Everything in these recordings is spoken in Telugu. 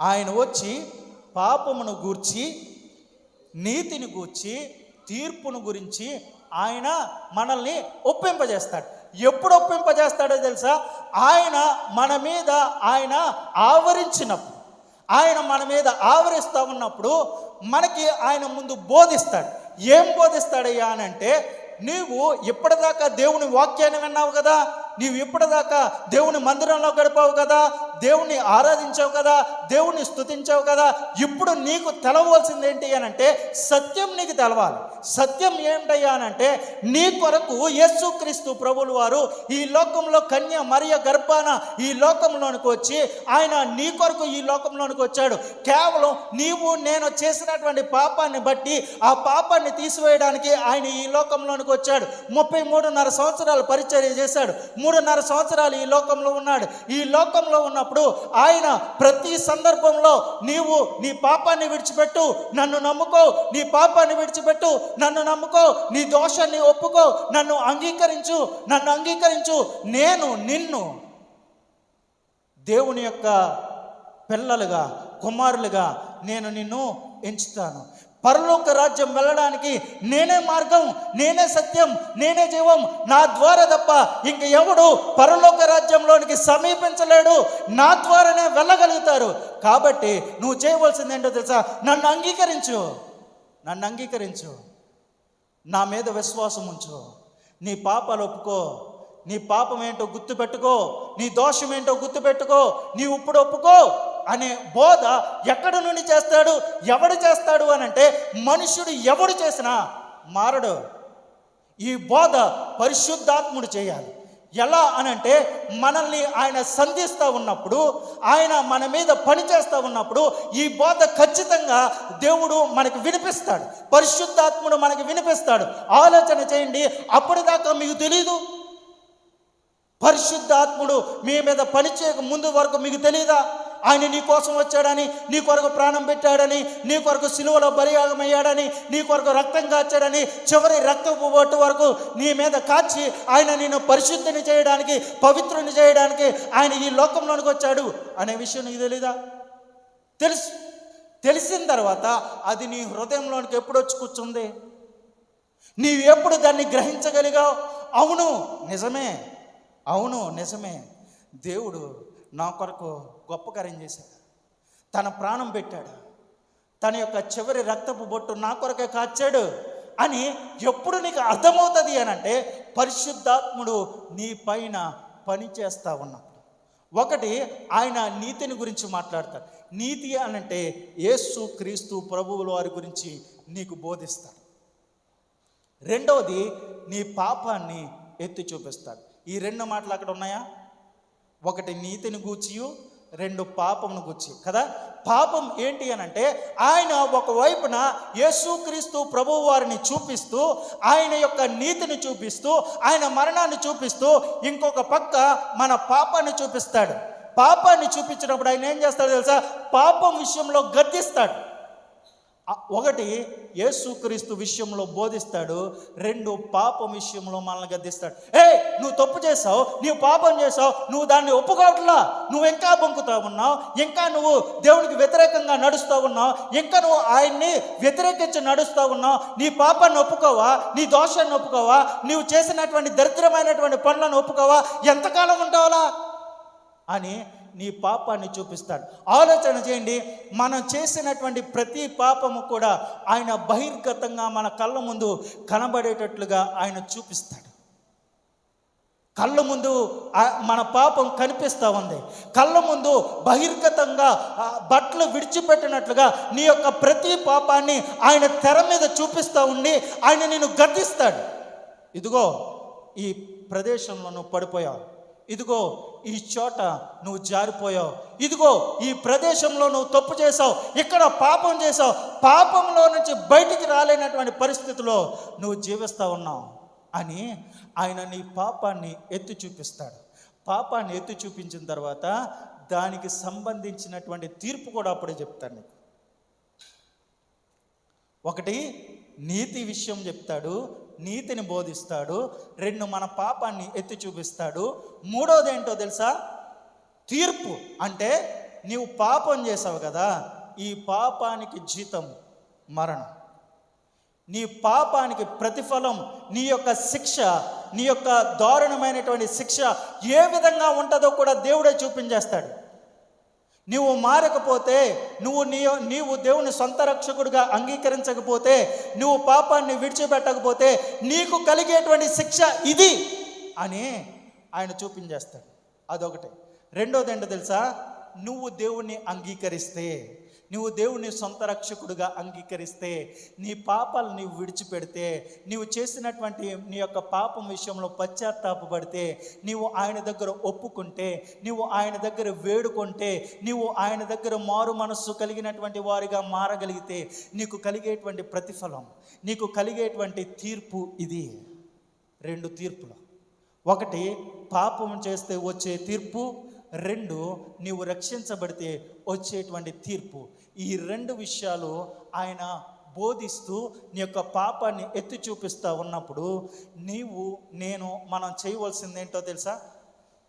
ఆయన వచ్చి పాపమును గూర్చి నీతిని గూర్చి తీర్పును గురించి ఆయన మనల్ని ఒప్పింపజేస్తాడు. ఎప్పుడు ఒప్పింపజేస్తాడో తెలుసా? ఆయన మన మీద ఆయన ఆవరించినప్పుడు ఆయన మన మీద ఆవరిస్తూ ఉన్నప్పుడు మనకి ఆయన ముందు బోధిస్తాడు. ఏం బోధిస్తాడయ్యా అని అంటే నీవు ఇప్పటిదాకా దేవుని వాక్యాన్ని విన్నావు కదా? నీవు ఇప్పటిదాకా దేవుని మందిరంలో గడిపావు కదా దేవుని ఆరాధించావు కదా దేవుని స్తుతించావు కదా ఇప్పుడు నీకు తెలవలసింది ఏంటి అని అంటే సత్యం నీకు తెలవాలి. సత్యం ఏంటయ్యా అని అంటే నీ కొరకు యేసుక్రీస్తు ప్రభులు వారు ఈ లోకంలో కన్య మరియ గర్భాన ఈ లోకంలోనికి వచ్చి ఆయన నీ కొరకు ఈ లోకంలోనికి వచ్చాడు. కేవలం నీవు నేను చేసినటువంటి పాపాన్ని బట్టి ఆ పాపాన్ని తీసివేయడానికి ఆయన ఈ లోకంలోనికి వచ్చాడు. ముప్పై మూడున్నర సంవత్సరాలు పరిచర్య చేశాడు. మూడున్నర సంవత్సరాలు ఈ లోకంలో ఉన్నాడు. ఈ లోకంలో ఉన్నప్పుడు ఆయన ప్రతి సందర్భంలో నీవు నీ పాపాన్ని విడిచిపెట్టు నన్ను నమ్ముకో నీ పాపాన్ని విడిచిపెట్టు నన్ను నమ్ముకో నీ దోషాన్ని ఒప్పుకో నన్ను అంగీకరించు నన్ను అంగీకరించు. నేను నిన్ను దేవుని యొక్క పిల్లలుగా కుమారులుగా నేను నిన్ను ఎంచుతాను. పరలోక రాజ్యం వెళ్ళడానికి నేనే మార్గం నేనే సత్యం నేనే జీవం నా ద్వారా తప్ప ఇంక ఎవడు పరలోక రాజ్యంలోనికి సమీపించలేడు నా ద్వారానే వెళ్ళగలుగుతారు. కాబట్టి నువ్వు చేయవలసింది ఏంటో తెలుసా? నన్ను అంగీకరించు. నన్ను అంగీకరించు. నా మీద విశ్వాసం ఉంచు. నీ పాపాలు ఒప్పుకో. నీ పాపం ఏంటో గుర్తుపెట్టుకో. నీ దోషం ఏంటో గుర్తుపెట్టుకో. నీ ఇప్పుడు ఒప్పుకో అనే బోధ ఎక్కడి నుండి చేస్తాడు? ఎవడు చేస్తాడు అని అంటే మనుషుడు ఎవడు చేసినా మారడు. ఈ బోధ పరిశుద్ధాత్ముడు చేయాలి. ఎలా అనంటే మనల్ని ఆయన సంధిస్తూ ఉన్నప్పుడు ఆయన మన మీద పని చేస్తూ ఉన్నప్పుడు ఈ బోధ ఖచ్చితంగా దేవుడు మనకు వినిపిస్తాడు. పరిశుద్ధాత్ముడు మనకి వినిపిస్తాడు. ఆలోచన చేయండి అప్పటిదాకా మీకు తెలీదు? పరిశుద్ధాత్ముడు మీ మీద పని చేయక ముందు వరకు మీకు తెలియదా ఆయన నీ కోసం వచ్చాడని నీ కొరకు ప్రాణం పెట్టాడని నీ కొరకు సిలువలో బలియాగమయ్యాడని నీ కొరకు రక్తం కాచాడని చివరి రక్తపు ఓటు వరకు నీ మీద కాచి ఆయన నిన్ను పరిశుద్ధిని చేయడానికి పవిత్రుని చేయడానికి ఆయన ఈ లోకంలోనికి వచ్చాడు అనే విషయం నీకు తెలీదా? తెలుసు. తెలిసిన తర్వాత అది నీ హృదయంలోనికి ఎప్పుడు వచ్చి కూర్చుంది? నీవు ఎప్పుడు దాన్ని గ్రహించగలిగావు? అవును నిజమే. అవును నిజమే. దేవుడు నా కొరకు గొప్ప కార్యం చేశాడు. తన ప్రాణం పెట్టాడు. తన యొక్క చివరి రక్తపు బొట్టు నా కొరకే కాచాడు అని ఎప్పుడు నీకు అర్థమవుతుంది అని అంటే పరిశుద్ధాత్ముడు నీ పైన పని చేస్తా ఉన్నప్పుడు. ఒకటి ఆయన నీతిని గురించి మాట్లాడతాడు. నీతి అనంటే యేసు క్రీస్తు ప్రభువుల వారి గురించి నీకు బోధిస్తాడు. రెండవది నీ పాపాన్ని ఎత్తి చూపిస్తాడు. ఈ రెండు మాటలు అక్కడ ఉన్నాయా? ఒకటి నీతిని గూర్చియు రెండు పాపమును గూర్చి కదా? పాపం ఏంటి అని అంటే ఆయన ఒకవైపున యేసుక్రీస్తు ప్రభు వారిని చూపిస్తూ ఆయన యొక్క నీతిని చూపిస్తూ ఆయన మరణాన్ని చూపిస్తూ ఇంకొక పక్క మన పాపాన్ని చూపిస్తాడు. పాపాన్ని చూపించినప్పుడు ఆయన ఏం చేస్తాడు తెలుసా? పాపం విషయంలో గద్దిస్తాడు. ఒకటి యేసుక్రీస్తు విషయంలో బోధిస్తాడు రెండు పాపం విషయంలో మనల్ని గద్దిస్తాడు. ఏ నువ్వు తప్పు చేసావు నీవు పాపం చేసావు నువ్వు దాన్ని ఒప్పుకోవట్లా నువ్వు ఇంకా బొంకుతా ఉన్నావు ఇంకా నువ్వు దేవునికి వ్యతిరేకంగా నడుస్తూ ఉన్నావు ఇంకా నువ్వు ఆయన్ని వ్యతిరేకించి నడుస్తూ ఉన్నావు నీ పాపాన్ని ఒప్పుకోవా నీ దోషాన్ని ఒప్పుకోవా నువ్వు చేసినటువంటి దరిద్రమైనటువంటి పనులను ఒప్పుకోవా ఎంతకాలం ఉంటావాలా? అని నీ పాపాన్ని చూపిస్తాడు. ఆలోచన చేయండి మనం చేసినటువంటి ప్రతి పాపము కూడా ఆయన బహిర్గతంగా మన కళ్ళ ముందు కనబడేటట్లుగా ఆయన చూపిస్తాడు. కళ్ళ ముందు మన పాపం కనిపిస్తూ ఉంది. కళ్ళ ముందు బహిర్గతంగా బట్టలు విడిచిపెట్టినట్లుగా నీ యొక్క ప్రతి పాపాన్ని ఆయన తెర మీద చూపిస్తూ ఉండి ఆయన నేను గద్దిస్తాడు. ఇదిగో ఈ ప్రదేశంలో నువ్వు పడిపోయావు. ఇదిగో ఈ చోట నువ్వు జారిపోయావు. ఇదిగో ఈ ప్రదేశంలో నువ్వు తప్పు చేసావు ఇక్కడ పాపం చేసావు పాపంలో నుంచి బయటికి రాలేనటువంటి పరిస్థితిలో నువ్వు జీవిస్తూ ఉన్నావు అని ఆయన నీ పాపాన్ని ఎత్తి చూపిస్తాడు. పాపాన్ని ఎత్తి చూపించిన తర్వాత దానికి సంబంధించినటువంటి తీర్పు కూడా అప్పుడే చెప్తాను నీకు. ఒకటి నీతి విషయం చెప్తాడు. నీతిని బోధిస్తాడు రెండు మన పాపాన్ని ఎత్తి చూపిస్తాడు. మూడోది ఏంటో తెలుసా? తీర్పు. అంటే నీవు పాపం చేసావు కదా ఈ పాపానికి జీతం మరణం. నీ పాపానికి ప్రతిఫలం నీ యొక్క శిక్ష నీ యొక్క దారుణమైనటువంటి శిక్ష ఏ విధంగా ఉంటుందో కూడా దేవుడే చూపించేస్తాడు. నువ్వు మారకపోతే నువ్వు నీ నీవు దేవుని సొంత రక్షకుడిగా అంగీకరించకపోతే నువ్వు పాపాన్ని విడిచిపెట్టకపోతే నీకు కలిగేటువంటి శిక్ష ఇది అని ఆయన చూపించేస్తాడు. అదొకటి. రెండోది ఏంటో తెలుసా? నువ్వు దేవుణ్ణి అంగీకరిస్తే. నువ్వు దేవుని సొంత రక్షకుడిగా అంగీకరిస్తే నీ పాపాలు నీవు విడిచిపెడితే నీవు చేసినటువంటి నీ యొక్క పాపం విషయంలో పశ్చాత్తాపడితే నీవు ఆయన దగ్గర ఒప్పుకుంటే నీవు ఆయన దగ్గర వేడుకుంటే నీవు ఆయన దగ్గర మారు మనస్సు కలిగినటువంటి వారిగా మారగలిగితే నీకు కలిగేటువంటి ప్రతిఫలం నీకు కలిగేటువంటి తీర్పు ఇది. రెండు తీర్పులు. ఒకటి పాపం చేస్తే వచ్చే తీర్పు రెండు నీవు రక్షించబడితే వచ్చేటువంటి తీర్పు. ఈ రెండు విషయాలు ఆయన బోధిస్తూ నీ యొక్క పాపాన్ని ఎత్తి చూపిస్తూ ఉన్నప్పుడు నీవు నేను మనం చేయవలసింది ఏంటో తెలుసా?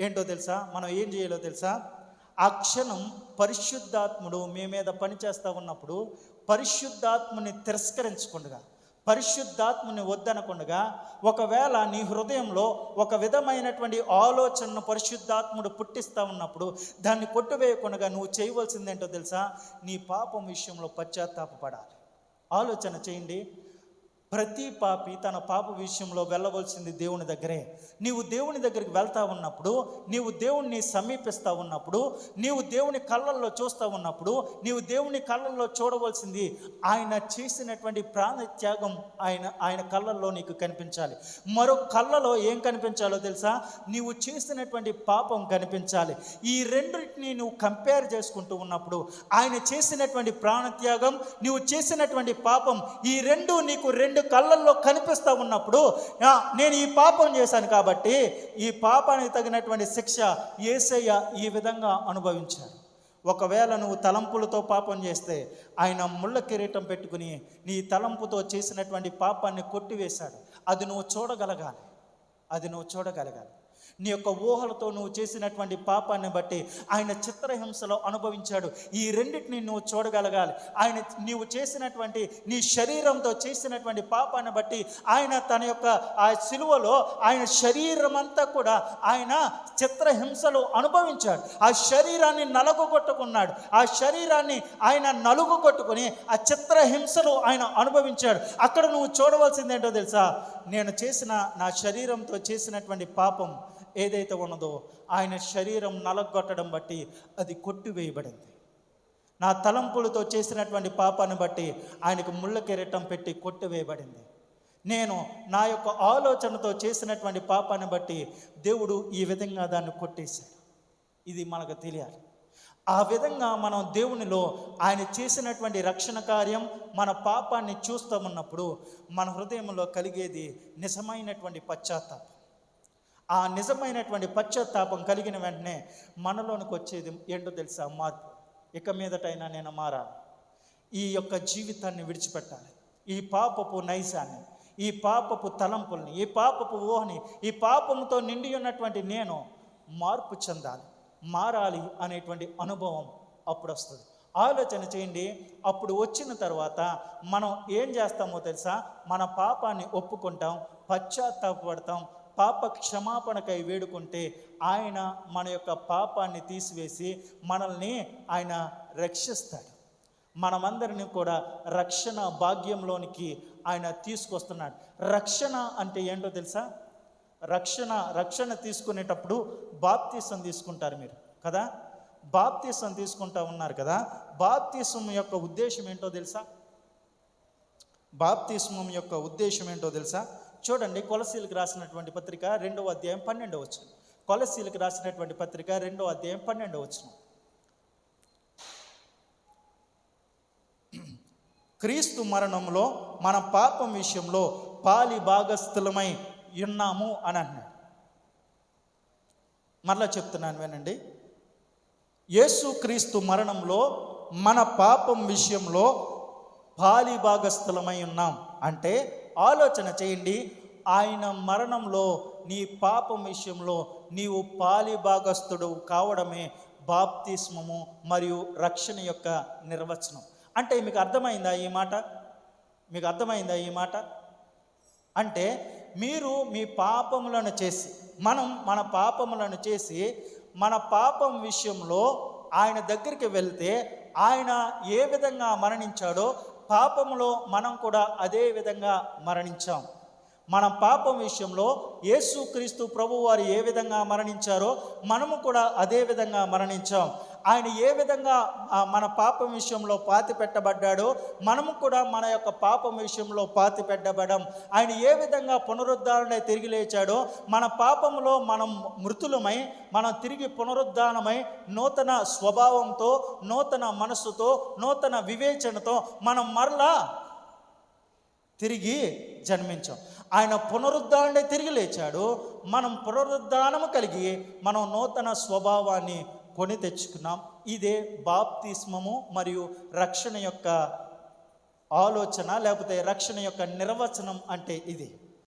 ఏంటో తెలుసా? మనం ఏం చేయాలో తెలుసా? ఆ క్షణం పరిశుద్ధాత్ముడు మీ మీద పనిచేస్తూ ఉన్నప్పుడు పరిశుద్ధాత్ముని తిరస్కరించకుండా పరిశుద్ధాత్ముని వద్దనకుండగా ఒకవేళ నీ హృదయంలో ఒక విధమైనటువంటి ఆలోచనను పరిశుద్ధాత్ముడు పుట్టిస్తూ ఉన్నప్పుడు దాన్ని కొట్టువేయకుండా నువ్వు చేయవలసిందేంటో తెలుసా? నీ పాపం విషయంలో పశ్చాత్తాపపడాలి. ఆలోచన చేయండి. ప్రతి పాపి తన పాప విషయంలో వెళ్ళవలసింది దేవుని దగ్గరే. నీవు దేవుని దగ్గరికి వెళ్తా ఉన్నప్పుడు నీవు దేవుణ్ణి సమీపిస్తూ ఉన్నప్పుడు నీవు దేవుని కళ్ళల్లో చూస్తూ ఉన్నప్పుడు నీవు దేవుని కళ్ళల్లో చూడవలసింది ఆయన చేసినటువంటి ప్రాణత్యాగం ఆయన ఆయన కళ్ళల్లో నీకు కనిపించాలి. మరో కళ్ళలో ఏం కనిపించాలో తెలుసా? నీవు చేసినటువంటి పాపం కనిపించాలి. ఈ రెండింటిని నువ్వు కంపేర్ చేసుకుంటూ ఉన్నప్పుడు ఆయన చేసినటువంటి ప్రాణత్యాగం నీవు చేసినటువంటి పాపం ఈ రెండు నీకు రెండు కళ్ళల్లో కనిపిస్తూ ఉన్నప్పుడు నేను ఈ పాపం చేశాను కాబట్టి ఈ పాపానికి తగినటువంటి శిక్ష ఏసయ్య ఈ విధంగా అనుభవించాడు ఒకవేళ నువ్వు తలంపులతో పాపం చేస్తే ఆయన ముళ్ళ కిరీటం పెట్టుకుని నీ తలంపుతో చేసినటువంటి పాపాన్ని కొట్టివేశాడు. అది నువ్వు చూడగలగాలి. అది నువ్వు చూడగలగాలి. నీ యొక్క ఊహలతో నువ్వు చేసినటువంటి పాపాన్ని బట్టి ఆయన చిత్రహింసలో అనుభవించాడు. ఈ రెండింటిని నువ్వు చూడగలగాలి. ఆయన నీవు చేసినటువంటి నీ శరీరంతో చేసినటువంటి పాపాన్ని బట్టి ఆయన తన యొక్క ఆ సిలువలో ఆయన శరీరం అంతా కూడా ఆయన చిత్రహింసలో అనుభవించాడు. ఆ శరీరాన్ని నలుగుగొట్టుకున్నాడు. ఆ శరీరాన్ని ఆయన నలుగు కొట్టుకుని ఆ చిత్రహింసలు ఆయన అనుభవించాడు. అక్కడ నువ్వు చూడవలసిందేంటో తెలుసా? నేను చేసిన నా శరీరంతో చేసినటువంటి పాపం ఏదైతే ఉన్నదో ఆయన శరీరం నలగొట్టడం బట్టి అది కొట్టివేయబడింది. నా తలంపులతో చేసినటువంటి పాపాన్ని బట్టి ఆయనకు ముళ్ళ కిరీటం పెట్టి కొట్టివేయబడింది. నేను నా యొక్క ఆలోచనతో చేసినటువంటి పాపాన్ని బట్టి దేవుడు ఈ విధంగా దాన్ని కొట్టేశాడు. ఇది మనకు తెలియాలి. ఆ విధంగా మనం దేవునిలో ఆయన చేసినటువంటి రక్షణ కార్యం మన పాపాన్ని చూస్తామన్నప్పుడు మన హృదయంలో కలిగేది నిజమైనటువంటి పశ్చాత్తాపం. ఆ నిజమైనటువంటి పశ్చాత్తాపం కలిగిన వెంటనే మనలోనికి వచ్చేది ఏంటో తెలుసా? మార్పు. ఇక మీదటైనా నేను మారాలి. ఈ యొక్క జీవితాన్ని విడిచిపెట్టాలి. ఈ పాపపు నైజాన్ని ఈ పాపపు తలంపుల్ని ఈ పాపపు ఊహని ఈ పాపంతో నిండి ఉన్నటువంటి నేను మార్పు చెందాలి. మారాలి అనేటువంటి అనుభవం అప్పుడు వస్తుంది ఆలోచన చేయండి అప్పుడు వచ్చిన తర్వాత మనం ఏం చేస్తామో తెలుసా? మన పాపాన్ని ఒప్పుకుంటాం పశ్చాత్తాపడతాం పాప క్షమాపణకై వేడుకుంటే ఆయన మన యొక్క పాపాన్ని తీసివేసి మనల్ని ఆయన రక్షిస్తాడు. మనమందరిని కూడా రక్షణ భాగ్యంలోనికి ఆయన తీసుకొస్తున్నాడు. రక్షణ అంటే ఏంటో తెలుసా? రక్షణ రక్షణ తీసుకునేటప్పుడు బాప్తీసం తీసుకుంటారు మీరు కదా? బాప్తీసం తీసుకుంటా ఉన్నారు కదా? బాప్తీసం యొక్క ఉద్దేశం ఏంటో తెలుసా? బాప్తీసం యొక్క ఉద్దేశం ఏంటో తెలుసా? చూడండి కొలసీలకు రాసినటువంటి పత్రిక రెండవ అధ్యాయం పన్నెండవ వచ్చిన కొలసీలకు రాసినటువంటి పత్రిక రెండవ అధ్యాయం పన్నెండవ వచ్చిన క్రీస్తు మరణంలో మన పాపం విషయంలో పాలి భాగస్థులమై ఉన్నాము అని అంటున్నాడు మరలా చెప్తున్నాను వినండి. యేసుక్రీస్తు మరణంలో మన పాపం విషయంలో పాలిభాగస్తులమై ఉన్నాం. అంటే ఆలోచన చేయండి. ఆయన మరణంలో నీ పాపం విషయంలో నీవు పాలి భాగస్థుడు కావడమే బాప్తిస్మము మరియు రక్షణ యొక్క నిర్వచనం. అంటే మీకు అర్థమైందా ఈ మాట? మీకు అర్థమైందా ఈ మాట? అంటే మీరు మీ పాపములను చేసి మనం మన పాపములను చేసి మన పాపం విషయంలో ఆయన దగ్గరికి వెళ్తే ఆయన ఏ విధంగా మరణించాడో పాపములో మనం కూడా అదే విధంగా మరణించాం. మన పాపం విషయంలో యేసుక్రీస్తు ప్రభు వారు ఏ విధంగా మరణించారో మనము కూడా అదే విధంగా మరణించాం. ఆయన ఏ విధంగా మన పాపం విషయంలో పాతి పెట్టబడ్డాడో మనము కూడా మన యొక్క పాపం విషయంలో పాతి పెట్టబడం ఆయన ఏ విధంగా పునరుద్ధరణ తిరిగి లేచాడో మన పాపంలో మనం మృతులమై మనం తిరిగి పునరుద్ధానమై నూతన స్వభావంతో నూతన మనస్సుతో నూతన వివేచనతో మనం మరలా తిరిగి జన్మించాం. ఆయన పునరుద్ధారణే తిరిగి లేచాడు. మనం పునరుద్ధానము కలిగి మనం నూతన స్వభావాన్ని కొని తెచ్చుకున్నాం. ఇదే బాప్తిస్మము మరియు రక్షణ యొక్క ఆలోచన లేకపోతే రక్షణ యొక్క నిర్వచనం అంటే ఇది.